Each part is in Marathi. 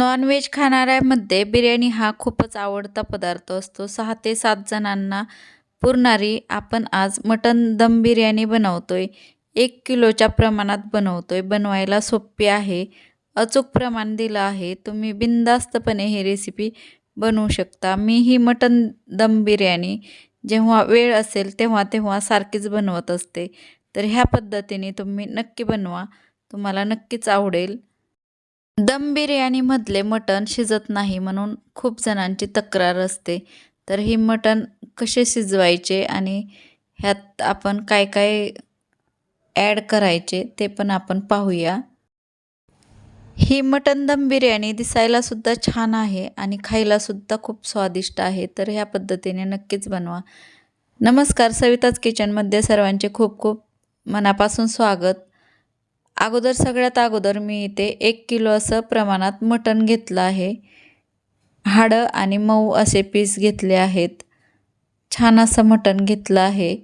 नॉनव्हेज खाणाऱ्यामध्ये बिर्याणी हा खूपच आवडता पदार्थ असतो. सहा ते सात जणांना पुरणारी आपण आज मटन दम बिर्याणी बनवतोय. एक किलोच्या प्रमाणात बनवतोय. बनवायला सोपी आहे. अचूक प्रमाण दिलं आहे. तुम्ही बिनधास्तपणे ही रेसिपी बनवू शकता. मी ही मटन दम बिर्याणी जेव्हा वेळ असेल तेव्हा तेव्हा सारखीच बनवत असते. तर ह्या पद्धतीने तुम्ही नक्की बनवा. तुम्हाला नक्कीच आवडेल. दम बिर्याणीमधले मटण शिजत नाही म्हणून खूप जणांची तक्रार असते. तर ही मटण कसे शिजवायचे आणि ह्यात आपण काय काय ॲड करायचे ते पण आपण पाहूया. ही मटण दम बिर्याणी दिसायलासुद्धा छान आहे आणि खायलासुद्धा खूप स्वादिष्ट आहे. तर ह्या पद्धतीने नक्कीच बनवा. नमस्कार सविताच किचनमध्ये सर्वांचे खूप खूप मनापासून स्वागत. अगोदर सगळ्यात अगोदर मी इथे एक किलो असं प्रमाणात मटण घेतलं आहे. हाडं आणि मऊ असे पीस घेतले आहेत. छान असं मटण घेतलं आहे.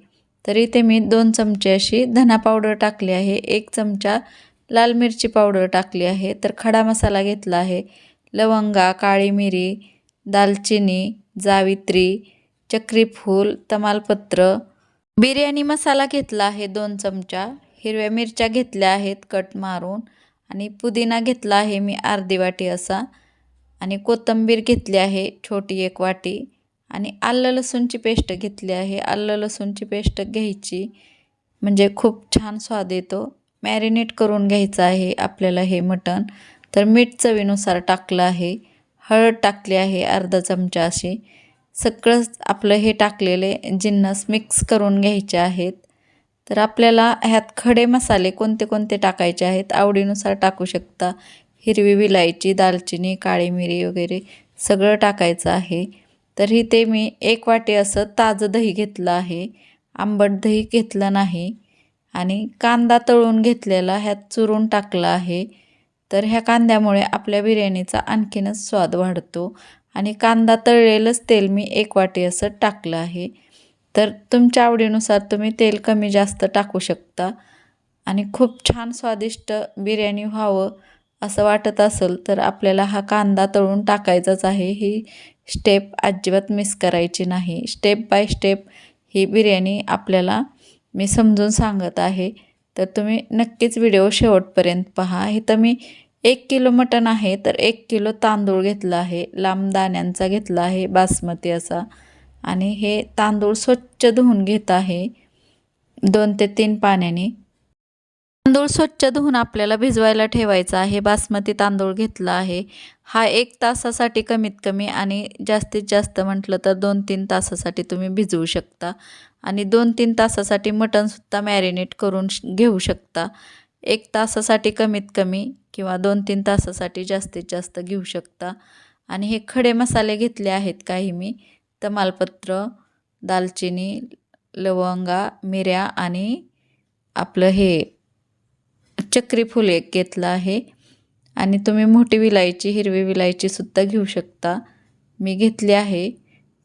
तर इथे मी दोन चमचे अशी धना पावडर टाकली आहे. एक चमचा लाल मिरची पावडर टाकली आहे. तर खडा मसाला घेतला आहे. लवंगा काळी मिरी दालचिनी जावित्री चक्रीफूल तमालपत्र. बिर्याणी मसाला घेतला आहे दोन चमचा. हिरव्या मिरच्या घेतल्या आहेत कट मारून आणि पुदिना घेतला आहे मी अर्धी वाटी असा. आणि कोथिंबीर घेतली आहे छोटी एक वाटी. आणि आलं लसूणची पेस्ट घेतली आहे. आलं लसूणची पेस्ट घ्यायची. म्हणजे खूप छान स्वाद येतो. मॅरिनेट करून घ्यायचं आहे आपल्याला हे मटण. तर मीठ चवीनुसार टाकलं आहे. हळद टाकली आहे अर्धा चमचा अशी सगळंच आपलं हे टाकलेले जिन्नस मिक्स करून घ्यायचे आहेत. तर आपल्याला ह्यात खडे मसाले कोणते कोणते टाकायचे आहेत? आवडीनुसार टाकू शकता. हिरवी विलायची दालचिनी काळी मिरी वगैरे सगळं टाकायचं आहे. तरी ते मी एक वाटी असं ताजं दही घेतलं आहे. आंबट दही घेतलं नाही. आणि कांदा तळून घेतलेला ह्यात चुरून टाकला आहे. तर ह्या कांद्यामुळे आपल्या बिर्याणीचा आणखीनच स्वाद वाढतो. आणि कांदा तळलेलंच तेल मी एक वाटी असं टाकलं आहे. तर तुमच्या आवडीनुसार तुम्ही तेल कमी जास्त टाकू शकता. आणि खूप छान स्वादिष्ट बिर्याणी व्हावं असं वाटत असेल तर आपल्याला हा कांदा तळून टाकायचाच आहे. ही स्टेप अजिबात मिस करायची नाही. स्टेप बाय स्टेप ही बिर्याणी आपल्याला मी समजून सांगत आहे. तर तुम्ही नक्कीच व्हिडिओ शेवटपर्यंत पहा. इथं मी एक किलो मटण आहे तर एक किलो तांदूळ घेतला आहे. लांब दाण्यांचा घेतला आहे बासमती असा. आणि हे तांदूळ स्वच्छ धुवून घेत आहे. दोन ते तीन पाण्याने. तांदूळ स्वच्छ धुवून आपल्याला भिजवायला ठेवायचा आहे. बासमती तांदूळ घेतला आहे. हा एक तासासाठी कमीत कमी आणि जास्तीत जास्त म्हटलं तर दोन तीन तासासाठी तुम्ही भिजवू शकता. आणि दोन तीन तासासाठी मटणसुद्धा मॅरिनेट करून घेऊ शकता. एक तासासाठी कमीत कमी किंवा दोन तीन तासासाठी जास्तीत जास्त घेऊ शकता. आणि हे खडे मसाले घेतले आहेत काही मी. तमालपत्र दालचिनी लवंगा मिऱ्या आणि आपलं हे चक्रीफुल एक घेतलं आहे. आणि तुम्ही मोठी विलायची हिरवी विलायचीसुद्धा घेऊ शकता. मी घेतली आहे.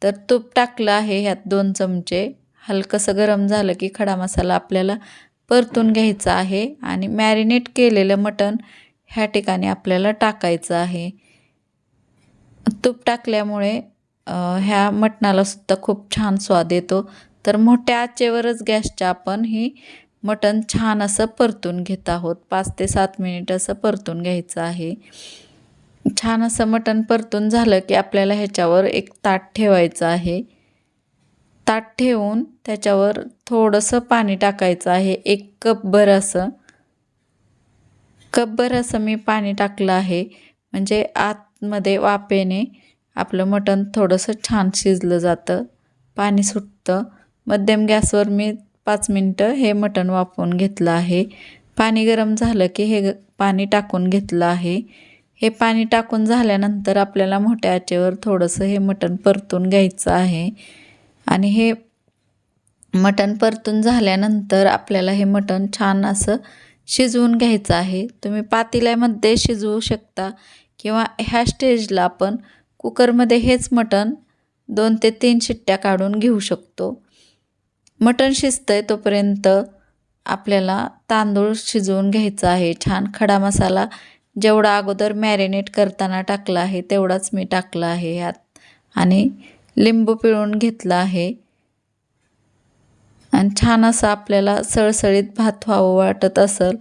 तर तूप टाकलं आहे ह्यात दोन चमचे. हलकंसं गरम झालं की खडा मसाला आपल्याला परतून घ्यायचा आहे. आणि मॅरिनेट केलेलं मटण ह्या ठिकाणी आपल्याला टाकायचं आहे. तूप टाकल्यामुळे ह्या मटणाला सुद्धा खूप छान स्वाद येतो. तर मोठ्या आचेवरच गॅसच्या आपण ही मटण छान असं परतून घेत आहोत. पाच ते सात मिनिट असं परतून घ्यायचं आहे. छान असं मटण परतून झालं की आपल्याला ह्याच्यावर एक ताट ठेवायचं आहे. ताट ठेवून त्याच्यावर थोडंसं पाणी टाकायचं आहे. एक कपभर असं. कपभर असं मी पाणी टाकलं आहे. म्हणजे आतमध्ये वापेने आपलं मटण थोडंसं छान शिजलं जातं. पाणी सुटतं. मध्यम गॅसवर मी पाच मिनटं हे मटण वाफवून घेतलं आहे. पाणी गरम झालं की हे पाणी टाकून घेतलं आहे. हे पाणी टाकून झाल्यानंतर आपल्याला मोठ्या आचेवर थोडंसं हे मटण परतून घ्यायचं आहे. आणि हे मटण परतून झाल्यानंतर आपल्याला हे मटण छान असं शिजवून घ्यायचं आहे. तुम्ही पातेल्यामध्ये शिजवू शकता किंवा ह्या स्टेजला आपण कुकरमध्ये हेच मटण दोन ते तीन शिट्ट्या काढून घेऊ शकतो. मटण शिजतं आहे तोपर्यंत आपल्याला तांदूळ शिजवून घ्यायचा आहे. छान खडा मसाला जेवढा अगोदर मॅरिनेट करताना टाकला आहे तेवढाच मी टाकला आहे ह्यात. आणि लिंबू पिळून घेतला आहे. आणि छान असं आपल्याला सळसळीत भात व्हावं वाटत असेल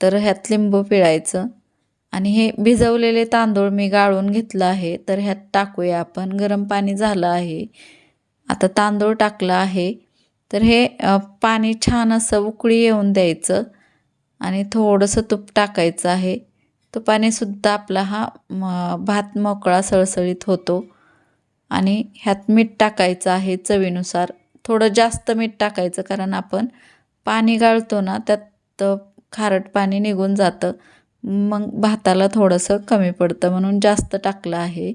तर ह्यात लिंबू पिळायचं. आणि हे भिजवलेले तांदूळ मी गाळून घेतलं आहे तर ह्यात टाकूया आपण. गरम पाणी झालं आहे. आता तांदूळ टाकलं आहे. तर हे पाणी छान असं उकळी येऊन द्यायचं आणि थोडंसं तूप टाकायचं आहे. तुपानेसुद्धा आपला हा म, भात मोकळा सळसळीत होतो. आणि ह्यात मीठ टाकायचं आहे चवीनुसार. थोडं जास्त मीठ टाकायचं कारण आपण पाणी गाळतो ना त्यात खारट पाणी निघून जातं. मग भाताला थोडंसं कमी पडतं म्हणून जास्त टाकलं आहे.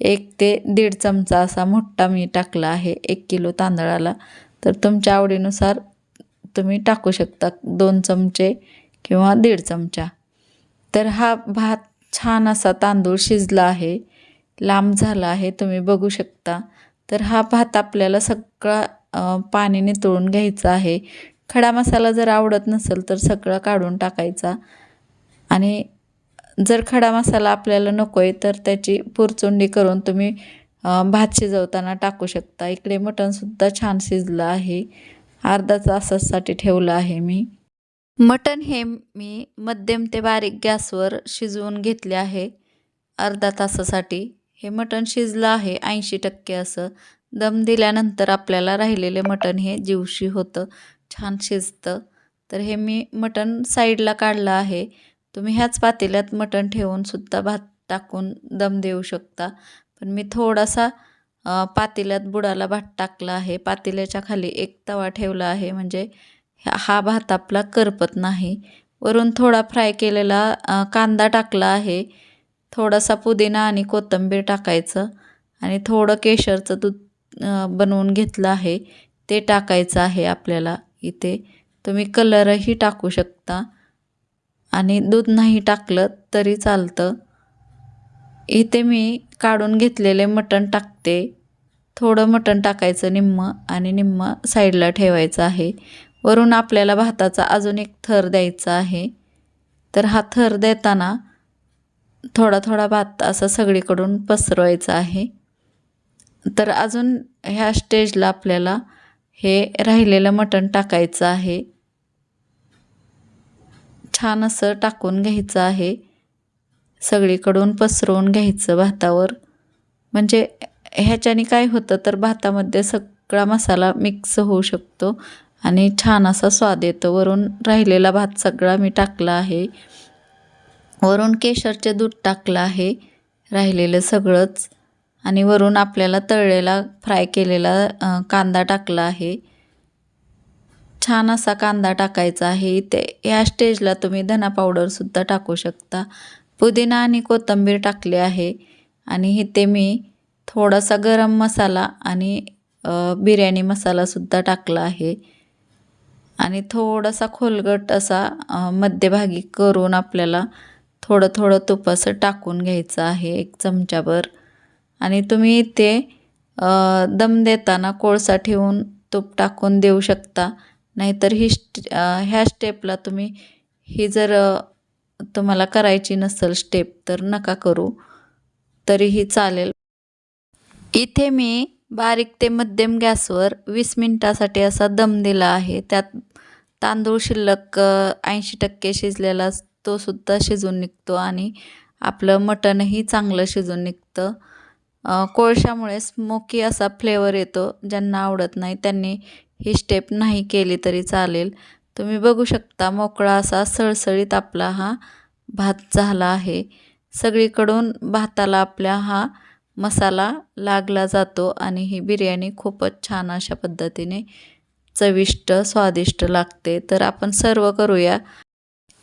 एक ते दीड चमचा असा मोठा मी टाकला आहे एक किलो तांदळाला. तर तुमच्या आवडीनुसार तुम्ही टाकू शकता दोन चमचे किंवा दीड चमचा. तर हा भात छान असा तांदूळ शिजला आहे लांब झाला आहे तुम्ही बघू शकता. तर हा भात आपल्याला सगळा पाणी नितळून घ्यायचा आहे. खडा मसाला जर आवडत नसेल तर सगळा काढून टाकायचा. आणि जर खडा मसाला आपल्याला नको आहे तर त्याची पुरचुंडी करून तुम्ही भात शिजवताना टाकू शकता. इकडे मटणसुद्धा छान शिजलं आहे. अर्धा तासासाठी ठेवलं आहे मी. मटण हे मी मध्यम ते बारीक गॅसवर शिजवून घेतले आहे. अर्धा तासासाठी. हे मटण शिजलं आहे ऐंशी टक्के असं. दम दिल्यानंतर आपल्याला राहिलेले मटण हे जीवशी होतं. छान शिजतं. तर हे मी मटण साईडला काढलं आहे. तुम्ही ह्याच पातेल्यात मटण ठेवून सुद्धा भात टाकून दम देऊ शकता. पण मी थोडासा पातेल्यात बुडाला भात टाकला आहे. पातेल्याच्या खाली एक तवा ठेवला आहे. म्हणजे हा भात आपला करपत नाही. वरून थोडा फ्राय केलेला कांदा टाकला आहे. थोडासा पुदिना आणि कोथिंबीर टाकायचं आणि थोडं केशरचं दूध बनवून घेतलं आहे. ते टाकायचं आहे आपल्याला इथे. तुम्ही कलरही टाकू शकता. आणि दूध नाही टाकलं तरी चालतं. इथे मी काढून घेतलेले मटण टाकते. थोडं मटण टाकायचं निम्म आणि निम्म साईडला ठेवायचं आहे. वरून आपल्याला भाताचा अजून एक थर द्यायचा आहे. तर हा थर देताना थोडा थोडा भात असा सगळीकडून पसरवायचा आहे. तर अजून ह्या स्टेजला आपल्याला हे राहिलेलं मटण टाकायचं आहे. छान असं टाकून घ्यायचं आहे. सगळीकडून पसरवून घ्यायचं भातावर. म्हणजे ह्याच्याने काय होतं तर भातामध्ये सगळा मसाला मिक्स होऊ शकतो आणि छान असा स्वाद येतो. वरून राहिलेला भात सगळा मी टाकला आहे. वरून केशरचे दूध टाकलं आहे. राहिलेलं सगळंच. आणि वरून आपल्याला तळलेला फ्राय केलेला कांदा टाकला आहे. छान असा कांदा टाकायचा आहे. इथे या स्टेजला तुम्ही धना पावडरसुद्धा टाकू शकता. पुदिना आणि कोथिंबीर टाकली आहे. आणि इथे मी थोडासा गरम मसाला आणि बिर्याणी मसालासुद्धा टाकला आहे. आणि थोडासा खोलगट असा मध्यभागी करून आपल्याला थोडं थोडं तूप असं टाकून घ्यायचं आहे एक चमच्याभर. आणि तुम्ही इथे दम देताना कोळसा ठेवून तूप टाकून देऊ शकता. नाहीतर ही स्ट ह्या स्टेपला तुम्ही ही जर तुम्हाला करायची नसेल स्टेप तर नका करू. तरीही चालेल. इथे मी बारीक ते मध्यम गॅसवर वीस मिनटासाठी असा दम दिला आहे. त्यात तांदूळ शिल्लक ऐंशी टक्के शिजलेला तो सुद्धा शिजून निघतो आणि आपलं मटणही चांगलं शिजून निघतं. कोळशामुळे स्मोकी असा फ्लेवर येतो ज्यांना आवडत नाही. त्यांनी ही स्टेप नाही केली तरी चालेल. तुम्ही बघू शकता मोकळा असा सळसळीत आपला हा भात झाला आहे. सगळीकडून भाताला आपल्या हा मसाला लागला जातो आणि ही बिर्याणी खूपच छान अशा पद्धतीने चविष्ट स्वादिष्ट लागते. तर आपण सर्व करूया.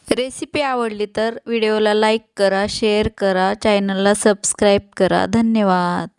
रेसिपी आवडली तर व्हिडिओला लाईक करा शेअर करा चॅनलला सबस्क्राईब करा. धन्यवाद.